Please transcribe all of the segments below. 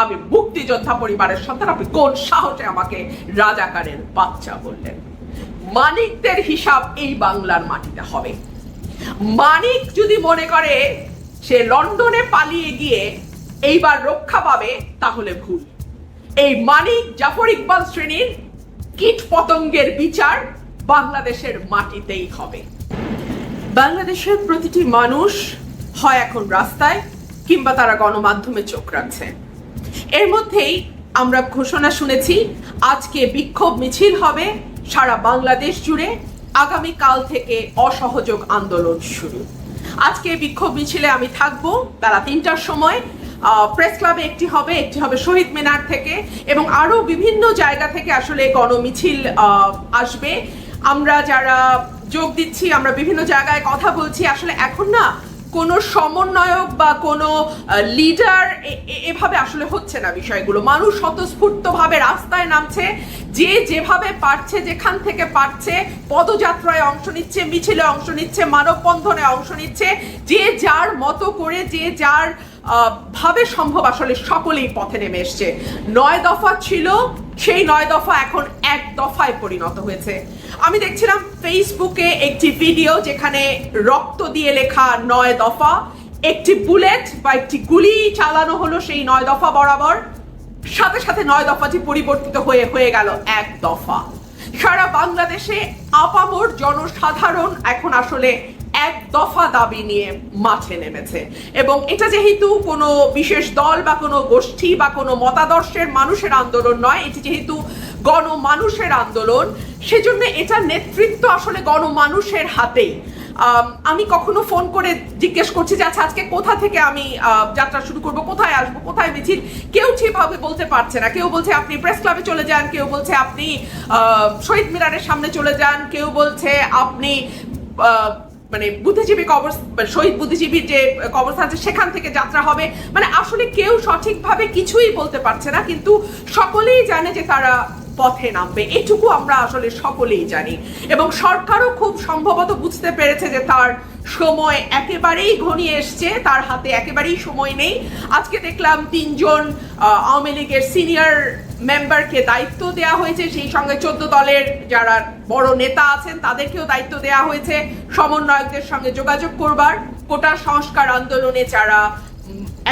আমি মুক্তিযোদ্ধা পরিবারের সন্তান, আপনি কোন সাহসে আমাকে রাজাকারের বাচ্চা বললেন? মানিকদের হিসাব এই বাংলার মাটিতে হবে। মানিক যদি মনে করে সে লন্ডনে পালিয়ে গিয়ে এইবার রক্ষা পাবে, তাহলে ভুল। এই মানিক জাফর ইকবাল শ্রেণির কীট পতঙ্গের বিচার বাংলাদেশের মাটিতেই হবে। বাংলাদেশের প্রতিটি মানুষ হয় এখন রাস্তায় কিংবা তারা গণমাধ্যমে চোখ রাখছে। এর মধ্যেই আমরা ঘোষণা শুনেছি, আজকে বিক্ষোভ মিছিল হবে, সারা বাংলাদেশ জুড়ে আগামী কাল থেকে অসহযোগ আন্দোলন শুরু। আজকে বিক্ষোভ মিছিলে আমি থাকব, বেলা তিনটার সময়। প্রেস ক্লাবে একটি হবে একটি হবে শহীদ মিনার থেকে এবং আরও বিভিন্ন জায়গা থেকে আসলে গণমিছিল আসবে। আমরা যারা যোগ দিচ্ছি, আমরা বিভিন্ন জায়গায় কথা বলছি, আসলে এখন না কোনো সমন্বয়ক বা কোনো লিডার এভাবে আসলে হচ্ছে না বিষয়গুলো। মানুষ স্বতঃস্ফূর্তভাবে রাস্তায় নামছে, যে যেভাবে পারছে, যেখান থেকে পারছে, পদযাত্রায় অংশ নিচ্ছে, মিছিলে অংশ নিচ্ছে, মানববন্ধনে অংশ নিচ্ছে, যে যার মতো করে, যে যার ভাবে সম্ভব আসলে সকলেই পথে নেমে এসছে। নয় দফা ছিল, সেই নয় দফা এখন এক দফায় পরিণত হয়েছে। আমি দেখছিলাম ফেসবুকে একটি ভিডিও যেখানে রক্ত দিয়ে লেখা নয় দফা, একটি বুলেট বা একটি গুলি চালানো হলো সেই নয় দফা বরাবর। সাথে সাথে নয় দফাটি পরিবর্তিত হয়ে হয়ে গেল এক দফা। সারা বাংলাদেশে আপামর জনসাধারণ এখন আসলে এক দফা দাবি নিয়ে মাঠে নেমেছে। এবং এটা যেহেতু কোনো বিশেষ দল বা কোনো গোষ্ঠী বা কোনো মতাদর্শের মানুষের আন্দোলন নয়, এটি যেহেতু গণমানুষের আন্দোলন, সেজন্য এটা নেতৃত্ব আসলে গণমানুষের হাতেই। আমি কখনো ফোন করে জিজ্ঞেস করছি যে আচ্ছা আজকে কোথা থেকে আমি যাত্রা শুরু করব? কোথায় আসব? কোথায় মিছিল? কেউ ঠিকভাবে বলতে পারছে না। কেউ বলছে, আপনি প্রেস ক্লাবে চলে যান। কেউ বলছে, আপনি শহীদ মিনারের সামনে চলে যান। কেউ বলছে, আপনি মানে বুদ্ধিজীবী কবর শহীদ বুদ্ধিজীবীর যে কবরস্থান আছে, সেখান থেকে যাত্রা হবে। মানে আসলে কেউ সঠিকভাবে কিছুই বলতে পারছে না, কিন্তু সকলেই জানে যে তারা পথে নামবে। এটুকু আমরা আসলে সকলেই জানি। এবং সরকারও খুব সম্ভবত বুঝতে পেরেছে যে তার সময় একেবারেই ঘনিয়ে এসছে, তার হাতে একেবারেই সময় নেই। আজকে দেখলাম তিনজন আওয়ামী লীগের সিনিয়র মেম্বারকে দায়িত্ব দেওয়া হয়েছে। সেই সঙ্গে চোদ্দ দলের যারা বড় নেতা আছেন, তাদেরকেও দায়িত্ব দেওয়া হয়েছে। সমন্বয়কদের সঙ্গে যোগাযোগ করবার, কোটা সংস্কার আন্দোলনে যারা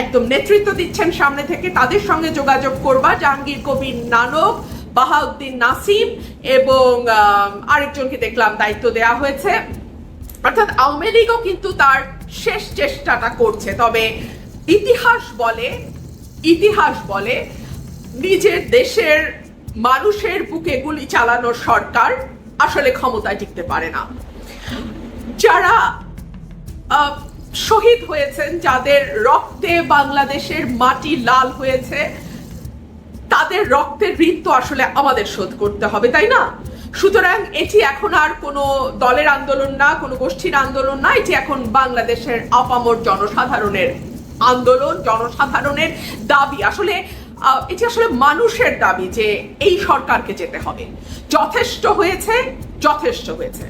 একদম নেতৃত্ব দিচ্ছেন সামনে থেকে, তাদের সঙ্গে যোগাযোগ করবা জাহাঙ্গীর কবির নানক, বাহাউদ্দিন নাসিম এবং আরেকজনকে দেখলাম দায়িত্ব দেওয়া হয়েছে। অর্থাৎ আওয়ামী লীগও কিন্তু তার শেষ চেষ্টাটা করছে। তবে ইতিহাস বলে ইতিহাস বলে নিজের দেশের মানুষের বুকে গুলি চালানো সরকার আসলে ক্ষমতায় টিকতে পারে না। যারা শহীদ হয়েছেন, যাদের রক্তে বাংলাদেশের মাটি লাল হয়েছে, তাদের রক্তের ঋণ তো আসলে আমাদের শোধ করতে হবে, তাই না? সুতরাং এটি এখন আর কোনো দলের আন্দোলন না, কোনো গোষ্ঠীর আন্দোলন না, এটি এখন বাংলাদেশের আপামর জনসাধারণের আন্দোলন, জনসাধারণের দাবি। আসলে এটি আসলে মানুষের দাবি যে এই সরকারকে যেতে হবে। যথেষ্ট হয়েছে যথেষ্ট হয়েছে।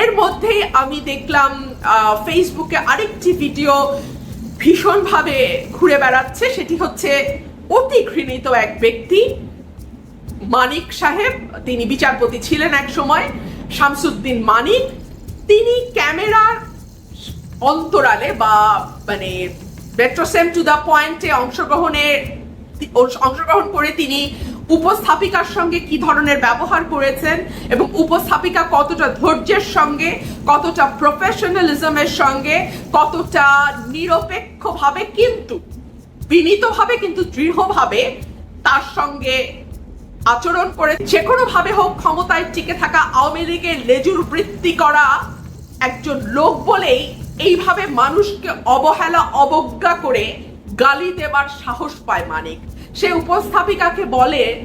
এর মধ্যেই আমি দেখলাম ফেসবুকে আরেকটি ভিডিও ভীষণভাবে ঘুরে বেড়াচ্ছে। সেটি হচ্ছে অতি ঘৃণিত এক ব্যক্তি, মানিক সাহেব। তিনি বিচারপতি ছিলেন এক সময়, শামসুদ্দিন মানিক। তিনি ক্যামেরার অন্তরালে বা মানে মেট্রোসেম টু দ্য পয়েন্টে অংশগ্রহণে অংশগ্রহণ করে তিনি উপস্থাপিকার সঙ্গে কি ধরনের ব্যবহার করেছেন এবং উপস্থাপিকা কতটা ধৈর্যের সঙ্গে, কতটা প্রফেশনালিজমের সঙ্গে, কতটা নিরপেক্ষভাবে কিন্তু, বিনীতভাবে কিন্তু দৃঢ়ভাবে তার সঙ্গে আচরণ করে যে কোনো ভাবে হোক ক্ষমতায় টিকে থাকা আওয়ামী লীগের লেজুর বৃত্তি করা একজন লোক বলেই এইভাবে মানুষকে অবহেলা, অবজ্ঞা করে গালি দেবার সাহস পায় মানিক। সে উপস্থাপিকাকে বলে,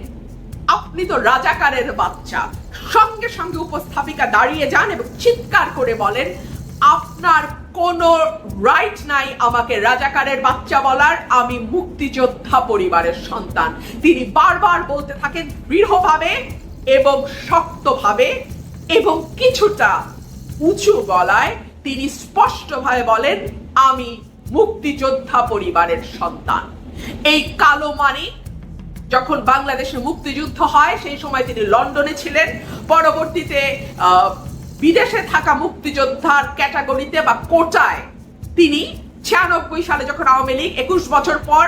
আপনি তো রাজাকারের বাচ্চা। সঙ্গে সঙ্গে উপস্থাপিকা দাঁড়িয়ে যান এবং চিৎকার করে বলেন, আপনার কোনো রাইট নাই আমাকে রাজাকারের বাচ্চা বলার। আমি মুক্তিযোদ্ধা পরিবারের সন্তান। তিনি বারবার বলতে থাকেন দৃঢ়ভাবে এবং শক্তভাবে এবং কিছুটা উঁচু গলায়। তিনি স্পষ্টভাবে বলেন, আমি মুক্তিযোদ্ধা পরিবারের সন্তান। এই কালো মানিক যখন বাংলাদেশে মুক্তিযুদ্ধ হয়, সেই সময় তিনি লন্ডনে ছিলেন। পরবর্তীতে বিদেশে থাকা মুক্তিযোদ্ধার ক্যাটাগরিতে বা কোটায় তিনি ছিয়ানব্বই সালে যখন আওয়ামী লীগ একুশ বছর পর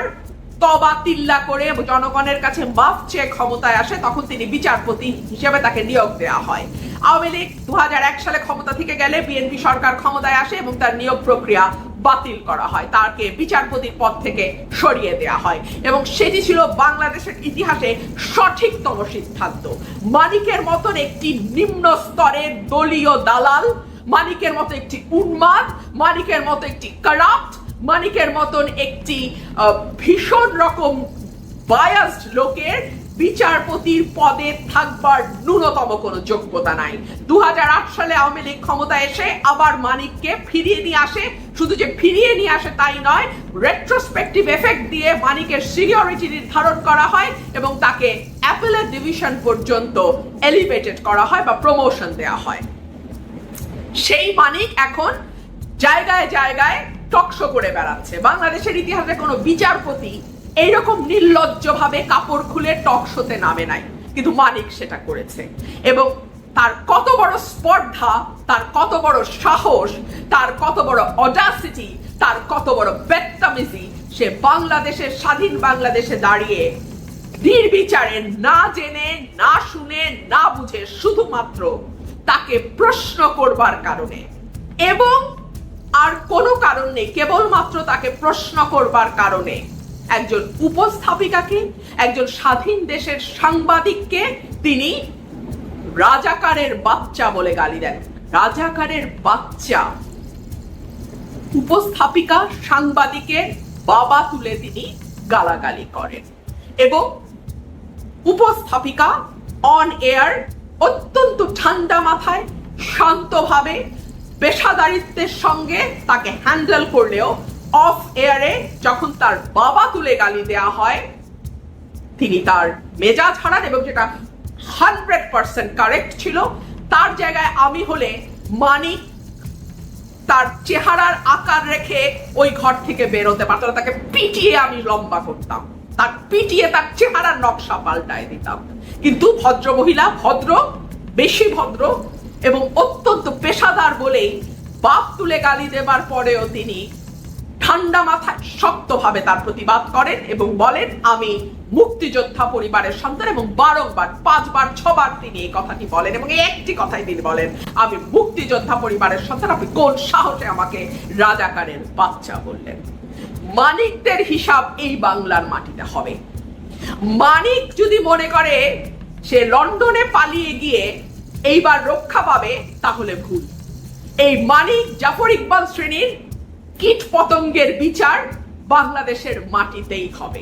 তবা তিল্লা করে জনগণের কাছে মাফ চেয়ে ক্ষমতায় আসে, তখন তিনি বিচারপতি হিসেবে তাকে নিয়োগ দেওয়া হয়। আওয়ামী লীগ দু হাজার এক সালে ক্ষমতা থেকে গেলে বিএনপি সরকার ক্ষমতায় আসে এবং তার নিয়োগ প্রক্রিয়া বাতিল করা হয়। তাকে বিচারপতির পদ থেকে সরিয়ে দেওয়া হয়। এবং সেটি ছিল বাংলাদেশের ইতিহাসে সঠিকতম সিদ্ধান্ত। মানিকের মতন একটি নিম্ন স্তরের দলীয় দালাল মানিকের মতো একটি উন্মাদ মানিকের মতো একটি কারাপ্ট মানিকের মতন একটি ভীষণ রকম বায়াসড লোকের বিচারপতির পদে থাকবার ন্যূনতম কোনো যোগ্যতা নাই। দু সালে আওয়ামী লীগ ক্ষমতা এসে আবার মানিককে ফিরিয়ে নিয়ে আসে। শুধু যে ফিরিয়ে নিয়ে আসে তাই নয় রেট্রোস্পেক্টিভ এফেক্ট দিয়ে মানিকের সিনিয়রিটি নির্ধারণ করা হয় এবং তাকে অ্যাপেলের ডিভিশন পর্যন্ত এলিভেটেড করা হয় বা প্রমোশন দেওয়া হয়। সেই মানিক এখন জায়গায় জায়গায় টকশো করে বেড়াচ্ছে। বাংলাদেশের ইতিহাসে কোনো বিচারপতি এইরকম নির্লজ্জভাবে কাপড় খুলে টকশোতে নামে নাই। কিন্তু মানিক সেটা করেছে। এবং তার কত বড় স্পর্ধা, তার কত বড় সাহস, তার কত বড় অডাসিটি তার কত বড় বেত্তামিজি, সে বাংলাদেশের স্বাধীন বাংলাদেশে দাঁড়িয়ে নির্বিচারে না জেনে, না শুনে, না বুঝে শুধুমাত্র তাকে প্রশ্ন করবার কারণে। এবং আর কোনো কারণ নেই, কেবলমাত্র তাকে প্রশ্ন করবার কারণে। একজন উপস্থাপিকাকে, একজন স্বাধীন দেশের সাংবাদিককে তিনি রাজাকারের বাচ্চা বলে গালি দেন। রাজাকারের বাচ্চা। উপস্থাপিকা, সাংবাদিকের বাবা তুলে তিনি গালাগালি করেন। এবং উপস্থাপিকা অন এয়ার অত্যন্ত ঠান্ডা মাথায় শান্তভাবে পেশাদারিত্বের সঙ্গে তাকে হ্যান্ডেল করলেও অফ এয়ারে যখন তার বাবা তুলে গালি দেওয়া হয়, তিনি তার মেজাজ হারান এবং যেটা হান্ড্রেড পার্সেন্ট কারেক্ট ছিল, তার জায়গায় আমি হলে মানিক তার চেহারার আকার রেখে ওই ঘর থেকে বেরোতে পারতো না, তাকে পিটিয়ে আমি লম্বা করতাম। তার পিটিয়ে তার চেহারার নকশা পাল্টায় দিতাম। কিন্তু ভদ্র মহিলা, ভদ্র, বেশি ভদ্র এবং অত্যন্ত পেশাদার বলেই বাপ তুলে গালি দেবার পরেও তিনি ঠান্ডা মাথায় শক্তভাবে তার প্রতিবাদ করেন এবং বলেন, আমি মুক্তিযোদ্ধা পরিবারের সন্তান এবং বারংবার, পাঁচবার, ছবার তিনি এই কথাটি বলেন এবং একটি কথাই তিনি বলেন, আমি মুক্তিযোদ্ধা পরিবারের সন্তান, আপনি কোন সাহসে আমাকে রাজাকারের বাচ্চা বললেন? মানিকদের হিসাব এই বাংলার মাটিতে হবে। মানিক যদি মনে করে সে লন্ডনে পালিয়ে গিয়ে এইবার রক্ষা পাবে, তাহলে ভুল। এই মানিক জাফর ইকবাল শ্রেণির কীট পতঙ্গের বিচার বাংলাদেশের মাটিতেই হবে।